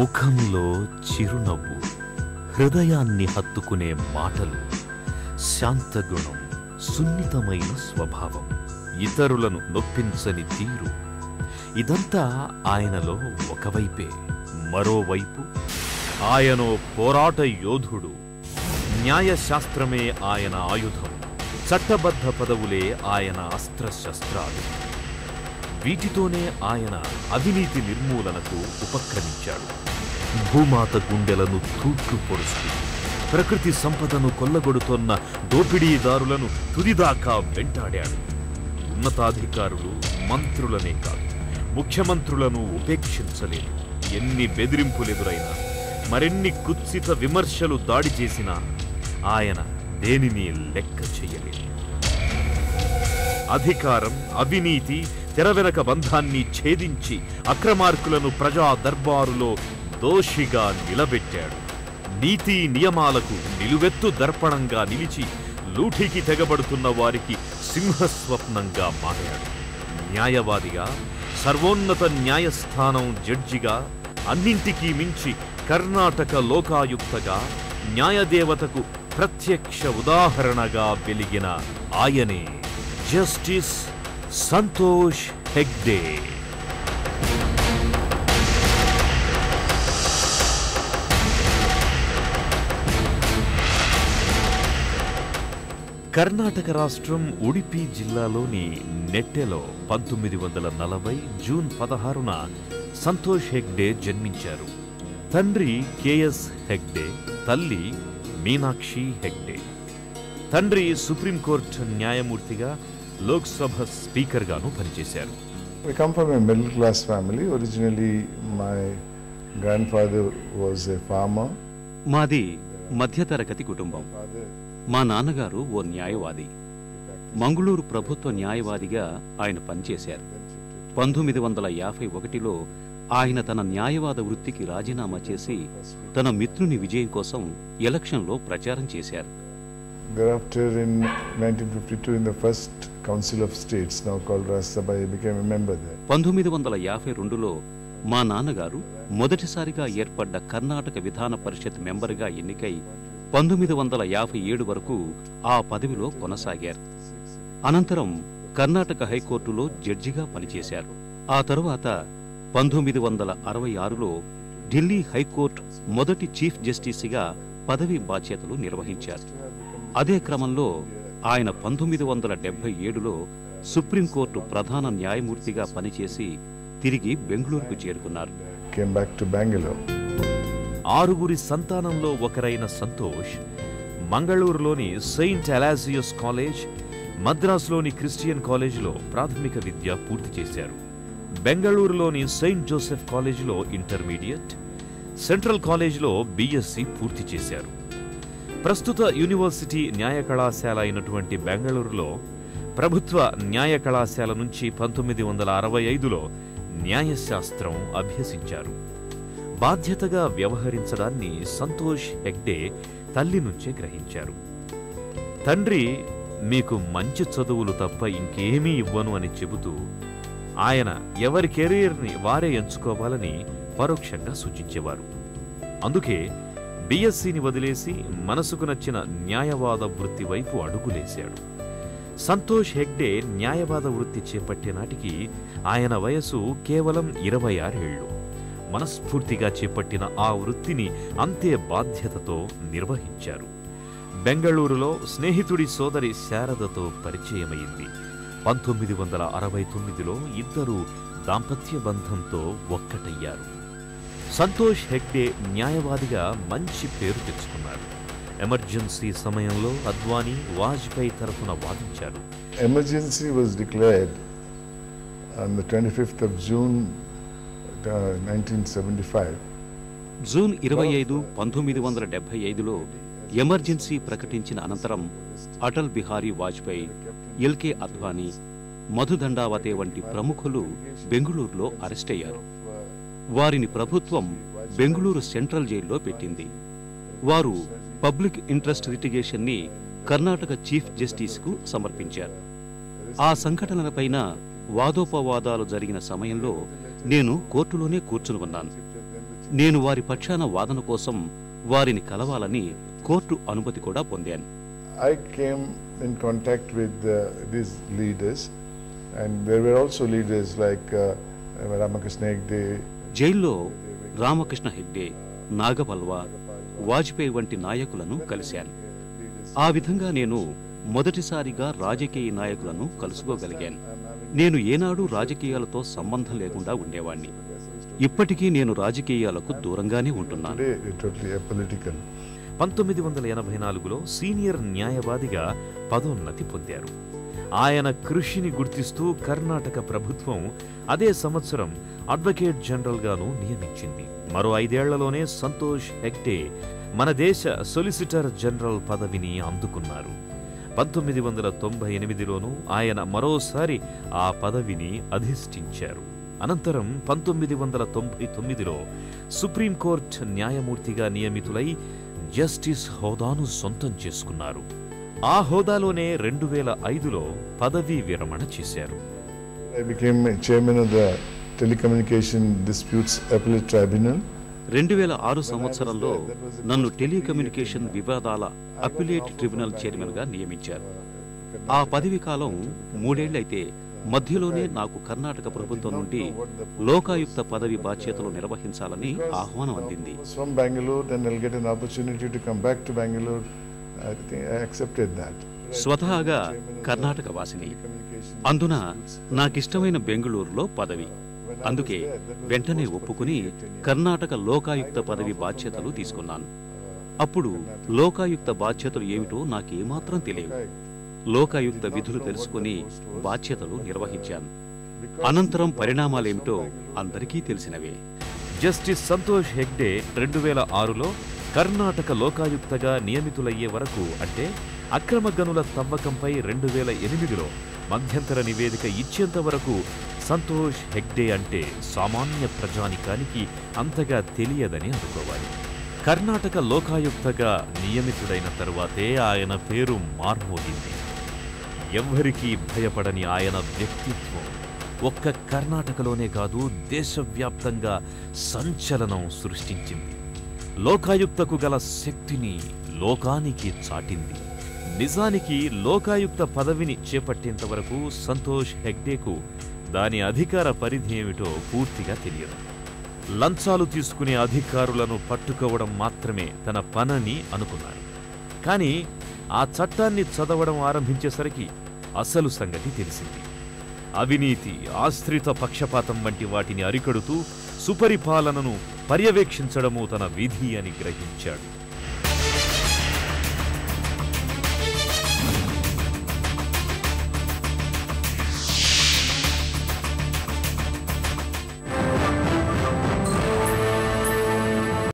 ముఖంలో చిరునవ్వు హృదయాన్ని హత్తుకునే మాటలు శాంతగుణం సున్నితమైన స్వభావం ఇతరులను నొప్పించని తీరు. ఇదంతా ఆయనలో ఒకవైపే. మరోవైపు ఆయనో పోరాట యోధుడు న్యాయశాస్త్రమే ఆయన ఆయుధం చట్టబద్ధ పదవులే ఆయన అస్త్రశస్త్రాలు. వీటితోనే ఆయన అవినీతి నిర్మూలనకు ఉపక్రమించాడు. భూమాత గుండెలను తూట్లు పొడుస్తూ ప్రకృతి సంపదను కొల్లగొడుతోన్న దోపిడీదారులను తుదిదాకా వెంటాడాడు. ఉన్నతాధికారులు మంత్రులనే కాదు ముఖ్యమంత్రులను ఉపేక్షించలేదు. ఎన్ని బెదిరింపులెదురైనా మరెన్ని కుత్సిత విమర్శలు దాడి చేసినా ఆయన దేనిని లెక్క చేయలేదు. అధికారం అవినీతి తెరవెనక బంధాన్ని ఛేదించి అక్రమార్కులను ప్రజా దర్బారులో దోషిగా నిలబెట్టాడు. నీతి నియమాలకు నిలువెత్తు దర్పణంగా నిలిచి లూఠికి తెగబడుతున్న వారికి సింహస్వప్నంగా మారాడు. న్యాయవాదిగా సర్వోన్నత న్యాయస్థానం జడ్జిగా అన్నింటికీ మించి కర్ణాటక లోకాయుక్తగా న్యాయదేవతకు ప్రత్యక్ష ఉదాహరణగా వెలిగిన ఆయనే జస్టిస్ సంతోష్ హెగ్డే. కర్ణాటక రాష్ట్రం ఉడిపి జిల్లాలోని నెట్టెలో పంతొమ్మిది వందల నలభై జూన్ పదహారున సంతోష్ హెగ్డే జన్మించారు. తండ్రి కెఎస్ హెగ్డే తల్లి మీనాక్షి హెగ్డే. తండ్రి సుప్రీంకోర్టు న్యాయమూర్తిగా లోక్సభ స్పీకర్గాను పనిచేశారు. We come from a middle class family. Originally, my grandfather was a farmer. మాది మధ్యతరగతి కుటుంబం. మా నాన్నగారు ఓ న్యాయవాది. మంగుళూరు ప్రభుత్వ న్యాయవాదిగా ఆయన పనిచేశారు. పంతొమ్మిది వందల యాభై ఒకటిలో ఆయన తన న్యాయవాద వృత్తికి రాజీనామా చేసి తన మిత్రుని విజయం కోసం ఎలక్షన్లో ప్రచారం చేశారు. Thereafter, in 1952, in the first Council of States, now called Rajya I became a member there. పంతొమ్మిది వందల యాభై రెండులో మా నాన్నగారు మొదటిసారిగా ఏర్పడ్డ కర్ణాటక విధాన పరిషత్ మెంబర్గా ఎన్నికై పంతొమ్మిది వందల యాభై ఏడు వరకు ఆ పదవిలో కొనసాగారు. అనంతరం కర్ణాటక హైకోర్టులో జడ్జిగా పనిచేశారు. ఆ తరువాత పంతొమ్మిది వందల అరవై ఆరులో ఢిల్లీ హైకోర్టు మొదటి చీఫ్ జస్టిస్గా పదవి బాధ్యతలు నిర్వహించారు. అదే క్రమంలో ఆయన పంతొమ్మిది వందల డెబ్బై ఏడులో సుప్రీంకోర్టు ప్రధాన న్యాయమూర్తిగా పనిచేసి తిరిగి బెంగళూరుకు చేరుకున్నారు. ఆరుగురి సంతానంలో ఒకరైన సంతోష్ మంగళూరులోని సెయింట్ అలాజియస్ కాలేజ్ మద్రాసులోని క్రిస్టియన్ కాలేజీలో ప్రాథమిక విద్య పూర్తి చేశారు. బెంగళూరులోని సెయింట్ జోసెఫ్ కాలేజీలో ఇంటర్మీడియట్ సెంట్రల్ కాలేజీలో బీఎస్సీ పూర్తి చేశారు. ప్రస్తుత యూనివర్సిటీ న్యాయ కళాశాల అయినటువంటి బెంగళూరులో ప్రభుత్వ న్యాయ కళాశాల నుంచి పంతొమ్మిది వందల అరవై ఐదులో న్యాయశాస్త్రం అభ్యసించారు. బాధ్యతగా వ్యవహరించడాన్ని సంతోష్ హెగ్డే తల్లి నుంచే గ్రహించారు. తండ్రి మీకు మంచి చదువులు తప్ప ఇంకేమీ ఇవ్వను అని చెబుతూ ఆయన ఎవరి కెరీర్ని వారే ఎంచుకోవాలని పరోక్షంగా సూచించేవారు. అందుకే బిఎస్సిని వదిలేసి మనసుకు నచ్చిన న్యాయవాద వృత్తి వైపు అడుగులేశాడు. సంతోష్ హెగ్డే న్యాయవాద వృత్తి చేపట్టే నాటికి ఆయన వయసు కేవలం ఇరవై ఆరేళ్ళు మనస్ఫూర్తిగా చేపట్టిన ఆ వృత్తిని అంతే బాధ్యతతో నిర్వహించారు. బెంగళూరులో స్నేహితుడి సోదరి శారదతో పరిచయమైంది. పంతొమ్మిది వందల అరవై తొమ్మిదిలో ఇద్దరూ దాంపత్య బంధంతో ఒక్కటయ్యారు. సంతోష్ హెగ్డే న్యాయవాదిగా మంచి పేరు తెచ్చుకున్నారు. ఎమర్జెన్సీ సమయంలో అద్వానీ వాజ్పేయి తరఫున వాదించారు. Emergency was declared on the 25th of June uh, 1975. June ఇరవై ఐదు పంతొమ్మిది వందల డెబ్బై ఐదులో ఎమర్జెన్సీ ప్రకటించిన అనంతరం అటల్ బిహారీ వాజ్పేయి ఎల్కే అద్వానీ మధుదండావతే వంటి ప్రముఖులు బెంగుళూరులో అరెస్ట్ అయ్యారు. వారిని ప్రభుత్వం బెంగళూరు సెంట్రల్ జైల్లో పెట్టింది. వారు పబ్లిక్ ఇంట్రెస్ట్ లిటిగేషన్ని కర్ణాటక చీఫ్ జస్టిస్కు సమర్పించారు. ఆ సంఘటనలపైన వాదోపవాదాలు జరిగిన సమయంలో నేను కోర్టులోనే కూర్చుని ఉన్నాను. నేను వారి పక్షాన వాదన కోసం వారిని కలవాలని కోర్టు అనుమతి కూడా పొందాను. I came in contact with this leaders and there were also leaders like Ramakrishna uh, జైల్లో రామకృష్ణ హెగ్డే నాగపల్వ వాజ్పేయి వంటి నాయకులను కలిశాను. ఆ విధంగా నేను మొదటిసారిగా రాజకీయ నాయకులను కలుసుకోగలిగాను. నేను ఏనాడు రాజకీయాలతో సంబంధం లేకుండా ఉండేవాణ్ణి. ఇప్పటికీ నేను రాజకీయాలకు దూరంగానే ఉంటున్నాను. పంతొమ్మిది వందల ఎనభై నాలుగులో సీనియర్ న్యాయవాదిగా పదోన్నతి పొందారు. ఆయన కృషిని గుర్తిస్తూ కర్ణాటక ప్రభుత్వం అదే సంవత్సరం అడ్వకేట్ జనరల్గాను నియమించింది. మరో ఐదేళ్ళలోనే సంతోష్ హెగ్డే మన దేశ సొలిసిటర్ జనరల్ పదవిని అందుకున్నారు. పంతొమ్మిది వందల తొంభై ఎనిమిదిలోనూ ఆయన మరోసారి ఆ పదవిని అధిష్ఠించారు. అనంతరం పంతొమ్మిది వందల తొంభై తొమ్మిదిలో సుప్రీంకోర్టు న్యాయమూర్తిగా నియమితులై జస్టిస్ హోదాను సొంతం చేసుకున్నారు. ఆ హోదాలోనే రెండు వేల ఐదులో పదవీ విరమణ చేశారు. I became a chairman of the Telecommunication Disputes Appellate Tribunal. రెండు వేల ఆరు సంవత్సరంలో నన్ను టెలికమ్యూనికేషన్ వివాదాల అప్పిలేట్ ట్రిబ్యునల్ చైర్మన్గా నియమించారు. ఆ పదవి కాలం మూడేళ్ళైతే మధ్యలోనే నాకు కర్ణాటక ప్రభుత్వం నుండి లోకాయుక్త పదవి బాధ్యతలు నిర్వహించాలని ఆహ్వానం అందింది. స్వతహాగా కర్ణాటక వాసిని. అందున నాకిష్టమైన బెంగళూరులో పదవి. అందుకే వెంటనే ఒప్పుకుని కర్ణాటక లోకాయుక్త పదవి బాధ్యతలు తీసుకున్నాను. అప్పుడు లోకాయుక్త బాధ్యతలు ఏమిటో నాకేమాత్రం తెలియవు లోకాయుక్త విధులు తెలుసుకుని బాధ్యతలు నిర్వహించాను. అనంతరం పరిణామాలేమిటో అందరికీ తెలిసినవే. జస్టిస్ సంతోష్ హెగ్డే రెండు వేల ఆరులో కర్ణాటక లోకాయుక్తగా నియమితులయ్యే వరకు అంటే అక్రమ గనుల తవ్వకంపై రెండు వేల ఎనిమిదిలో మధ్యంతర నివేదిక ఇచ్చేంత వరకు సంతోష్ హెగ్డే అంటే సామాన్య ప్రజానికానికి అంతగా తెలియదని అనుకోవాలి. కర్ణాటక లోకాయుక్తగా నియమితుడైన తరువాతే ఆయన పేరు మార్మోగింది ఎవ్వరికీ భయపడని ఆయన వ్యక్తిత్వం. ఒక్క కర్ణాటకలోనే కాదు దేశవ్యాప్తంగా సంచలనం సృష్టించింది. లోకాయుక్తకు గల శక్తిని లోకానికి చాటింది. నిజానికి లోకాయుక్త పదవిని చేపట్టేంత వరకు సంతోష్ హెగ్డేకు దాని అధికార పరిధి ఏమిటో పూర్తిగా తెలియదు. లంచాలు తీసుకునే అధికారులను పట్టుకోవడం మాత్రమే తన పనని అనుకున్నారు. కానీ ఆ చట్టాన్ని చదవడం ఆరంభించేసరికి అసలు సంగతి తెలిసింది. అవినీతి ఆశ్రిత పక్షపాతం వంటి వాటిని అరికడుతూ సుపరిపాలనను పర్యవేక్షించడము తన విధి అని గ్రహించాడు.